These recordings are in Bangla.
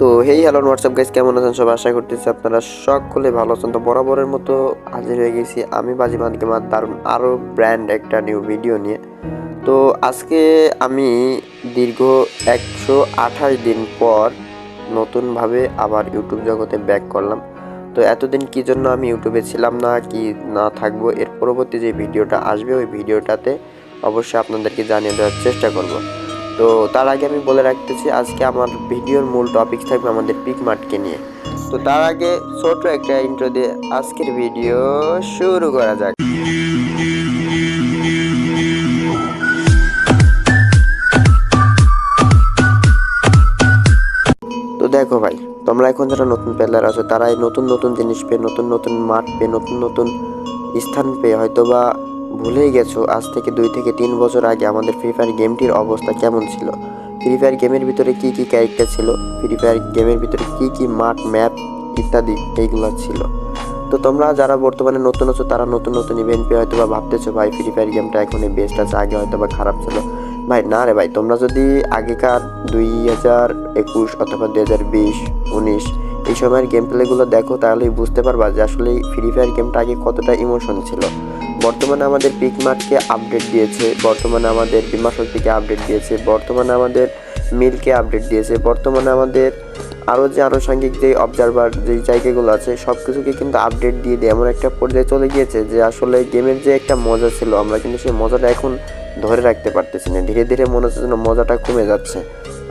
তো হেই হ্যালো হোয়াটসঅ্যাপ গাইস কেমন আছেন সব আশা করতেছি আপনারা সকলে ভালো আছেন। তো বরাবরের মতো হাজির হয়ে গেছি আমি বাজি মানকে মার দারুণ আরও ব্র্যান্ড একটা নিউ ভিডিও নিয়ে। তো আজকে আমি দীর্ঘ একশো আঠাশ দিন পর নতুনভাবে আবার ইউটিউব জগতে ব্যাক করলাম। তো এতদিন কি জন্য আমি ইউটিউবে ছিলাম না, কি না থাকব, এর পরবর্তী যে ভিডিওটা আসবে, ওই ভিডিওটাতে অবশ্যই আপনাদেরকে জানিয়ে দেওয়ার চেষ্টা করব। তো তার আগে আমি বলে রাখতেছি, আজকে আমার ভিডিওর মূল টপিক থাকবে আমাদের পিক মার্টকে নিয়ে। তো তার আগে ছোট একটা ইন্ট্রো দিয়ে আজকের ভিডিও শুরু করা যাক। তো দেখো ভাই, তোমরা এখন যারা নতুন প্লেয়ার আছো তারা নতুন নতুন জিনিস পেয়ে, নতুন নতুন মাঠ পেয়ে, নতুন নতুন স্থান পেয়ে হয়তো বা ভুলেই গেছো, আজ থেকে দুই থেকে তিন বছর আগে আমাদের ফ্রি ফায়ার গেমটির অবস্থা কেমন ছিল? ফ্রি ফায়ার গেমের ভিতরে কী কী ক্যারেক্টার ছিল? ফ্রি ফায়ার গেমের ভিতরে কী কী মাঠ ম্যাপ ইত্যাদি এইগুলো ছিল? তো তোমরা যারা বর্তমানে নতুন আছো, তারা নতুন নতুন ইভেন্ট পেয়ে হয়তো বা ভাবতেছো, ভাই ফ্রি ফায়ার গেমটা এখনই বেস্ট আছে, আগে হয়তো বা খারাপ ছিল। ভাই, না রে ভাই, তোমরা যদি আগেকার দুই হাজার একুশ অথবা দুই হাজার বিশ, উনিশ এই সময়ের গেম প্লেগুলো দেখো, তাহলেই বুঝতে পারবা যে আসলে ফ্রি ফায়ার গেমটা আগে কতটা ইমোশন ছিল। বর্তমানে আমাদের পিক মার্টকে আপডেট দিয়েছে, বর্তমানে আমাদের বিমা শক্তিকে আপডেট দিয়েছে, বর্তমানে আমাদের মিলকে আপডেট দিয়েছে, বর্তমানে আমাদের আরও যে আনুষঙ্গিক যে অবজারভার যেই জায়গাগুলো আছে সব কিছুকে কিন্তু আপডেট দিয়ে দিয়ে এমন একটা পর্যায়ে চলে গিয়েছে যে আসলে গেমের যে একটা মজা ছিল, আমরা কিন্তু সেই মজাটা এখন ধরে রাখতে পারতেছি না। ধীরে ধীরে মনে হচ্ছে যেন মজাটা কমে যাচ্ছে।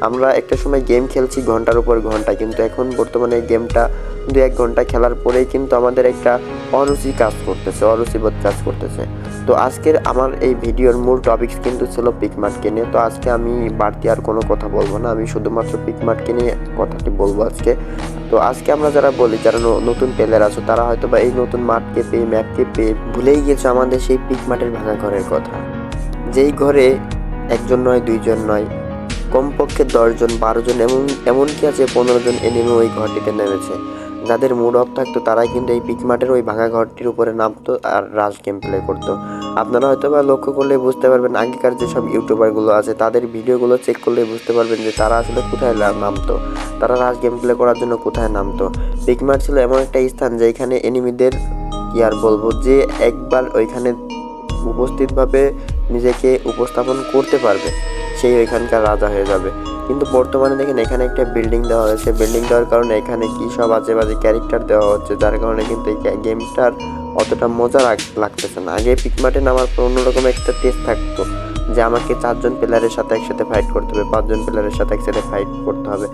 আমরা একটা সময় গেম খেলছি ঘণ্টার উপর ঘণ্টা, কিন্তু এখন বর্তমানে গেমটা দু এক ঘণ্টা খেলার পরেই কিন্তু আমাদের একটা অরুচি কাজ করতেছে অরুচিবোধ কাজ করতেছে। তো আজকের আমার এই ভিডিওর মূল টপিকস কিন্তু ছিল পিকমার্টকে নিয়ে। তো আজকে আমি বাড়তি আর কোনো কথা বলব না। আমি শুধুমাত্র পিকমার্টকে নিয়ে কথাটি বলব আজকে। তো আজকে আমরা যারা বলি, যারা নতুন প্লেয়ার আছো, তারা হয়তো বা এই নতুন মাঠকে পেয়ে ম্যাপকে পেয়ে ভুলেই গেছো আমাদের সেই পিকমার্টের ভাঙা ঘরের কথা। যেই ঘরে একজন নয়, দুইজন নয়, কমপক্ষে দশজন, বারোজন এমন এমনকি আছে পনেরো জন এনিমি ওই ঘরটিতে নেমেছে। যাদের মুড অফ থাকতো, তারাই কিন্তু এই পিকমার্টের ওই ভাঙা ঘরটির উপরে নামতো আর রাজ গেম প্লে করতো। আপনারা হয়তো বা লক্ষ্য করলে বুঝতে পারবেন, আগেকার যেসব ইউটিউবারগুলো আছে, তাদের ভিডিওগুলো চেক করলে বুঝতে পারবেন যে তারা আসলে কোথায় নামতো। তারা রাজ গেম প্লে করার জন্য কোথায় নামতো। পিকমার্ট ছিল এমন একটা স্থান যেখানে এনিমিদের, কি আর বলব, যে একবার ওইখানে উপস্থিতভাবে নিজেকে উপস্থাপন করতে পারবে, সেই ওইখানকার রাজা হয়ে যাবে। কিন্তু বর্তমানে দেখেন এখানে একটা বিল্ডিং দেওয়া হয়েছে। বিল্ডিং দেওয়ার কারণে এখানে কি সব আজে বাজে ক্যারেক্টার দেওয়া হচ্ছে, যার কারণে কিন্তু এই গেমটার অতটা মজা লাগ- লাগতেছে না। আগে পিকমার্টে নামার পর অন্যরকম একটা টেস্ট থাকতো যে আমাকে চারজন প্লেয়ারের সাথে একসাথে ফাইট করতে হবে, পাঁচজন প্লেয়ারের সাথে একসাথে ফাইট করতে হবে।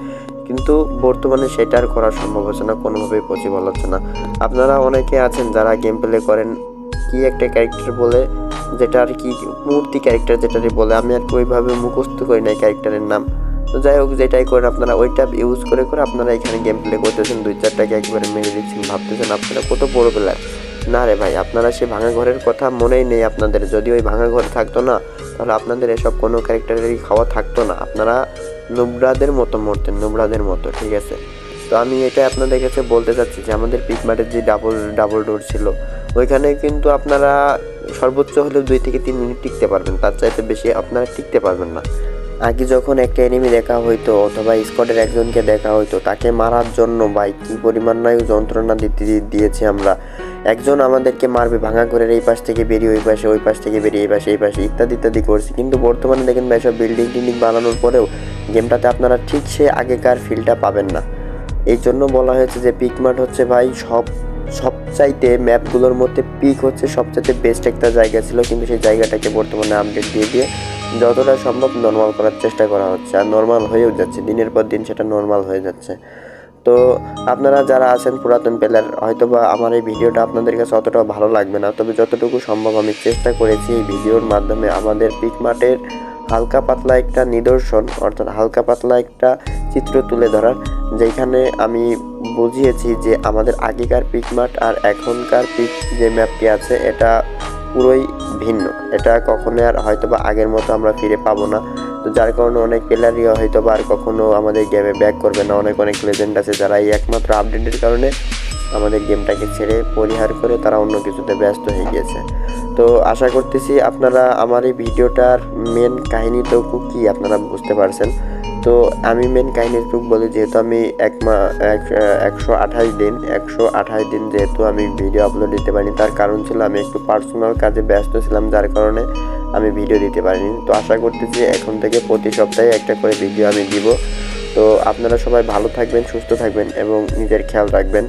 কিন্তু বর্তমানে সেটা আর করা সম্ভব হচ্ছে না, কোনোভাবেই পসিবল হচ্ছে না। আপনারা অনেকে আছেন যারা গেম প্লে করেন, কি একটা ক্যারেক্টার বলে যেটা আর কি মূর্তি ক্যারেক্টার যেটারই বলে, আমি আর কি ওইভাবে মুখস্থ করি না ক্যারেক্টারের নাম। তো যাই হোক, যেটাই করেন আপনারা, ওইটা ইউজ করে করে আপনারা এখানে গেম প্লে করতেছেন, দুই চারটাকে একবারে মেরে দিচ্ছেন, ভাবতেছেন আপনারা কত বড় প্লেয়ার না রে ভাই, আপনারা সেই ভাঙা ঘরের কথা মনেই নেই আপনাদের। যদি ওই ভাঙা ঘর থাকতো না, তাহলে আপনাদের এসব কোনো ক্যারেক্টারেরই খাওয়া থাকতো না। আপনারা নুবরাদের মতো মরতেন, নুবরাদের মতো, ঠিক আছে? তো আমি এটা আপনাদের কাছে বলতে চাচ্ছি যে, আমাদের পিকমার্টের যে ডাবল ডাবল ডোর ছিল ওইখানে কিন্তু আপনারা সর্বোচ্চ হলেও দুই থেকে তিন মিনিট টিকতে পারবেন। তার চাইতে বেশি আপনারা টিকতে পারবেন না। আগে যখন একটা এনিমি দেখা হইতো অথবা স্কোয়াডের একজনকে দেখা হইতো, তাকে মারার জন্য ভাই কি পরিমাণ নয় যন্ত্রণা দিতে দিয়েছি আমরা, একজন আমাদেরকে মারবে, ভাঙা ঘরের এই পাশ থেকে বেরিয়ে ওই পাশে, ওই পাশ থেকে বেরিয়ে এই পাশে এই পাশে ইত্যাদি ইত্যাদি করছি। কিন্তু বর্তমানে দেখেন ভাই, সব বিল্ডিং টিল্ডিং বানানোর পরেও গেমটাতে আপনারা ঠিক সে আগেকার ফিলটা পাবেন না। এই জন্য বলা হয়েছে যে পিকমার্ট হচ্ছে ভাই সব সবচাইতে ম্যাপগুলোর মধ্যে পিক হচ্ছে সবচাইতে বেস্ট একটা জায়গা ছিল, কিন্তু সেই জায়গাটাকে বর্তমানে আপডেট দিয়ে দিয়ে যতটা সম্ভব নর্মাল করার চেষ্টা করা হচ্ছে। আর নর্মাল হয়েও যাচ্ছে, দিনের পর দিন সেটা নর্মাল হয়ে যাচ্ছে। তো আপনারা যারা আছেন পুরাতন প্লেয়ার হয়তো বা আমার এই ভিডিওটা আপনাদের কাছে অতটা ভালো লাগবে না, তবে যতটুকু সম্ভব আমি চেষ্টা করেছি এই ভিডিওর মাধ্যমে আমাদের পিকমার্টের হালকা পাতলা একটা নিদর্শন, অর্থাৎ হালকা পাতলা একটা চিত্র তুলে ধরার, যেখানে আমি বুঝিয়েছি যে আমাদের আগেকার পিকমার্ট আর এখনকার পিক যে ম্যাপটি আছে, এটা পুরোই ভিন্ন। এটা কখনো আর হয়তো বা আগের মতো আমরা ফিরে পাবো না। তো যার কারণে অনেক প্লেয়ারই হয়তো বা আর কখনো আমাদের গেমে ব্যাক করবে না। অনেক অনেক লেজেন্ড আছে যারা এই একমাত্র আপডেটের কারণে আমাদের গেমটাকে ছেড়ে পরিহার করে তারা অন্য কিছুতে ব্যস্ত হয়ে গিয়েছে। তো আশা করতেছি আপনারা আমার এই ভিডিওটার মেন কাহিনী তো কি আপনারা বুঝতে পারছেন। তো আমি মেন কাহিনীর বুক বলি, যেহেতু আমি এক মা, এক- একশো আঠাশ দিন, একশো আঠাশ দিন যেহেতু আমি ভিডিও আপলোড দিতে পারিনি, তার কারণ ছিল আমি একটু পার্সোনাল কাজে ব্যস্ত ছিলাম, যার কারণে আমি ভিডিও দিতে পারিনি। তো আশা করতেছি এখন থেকে প্রতি সপ্তাহে একটা করে ভিডিও আমি দিব। তো আপনারা সবাই ভালো থাকবেন, সুস্থ থাকবেন এবং নিজের খেয়াল রাখবেন।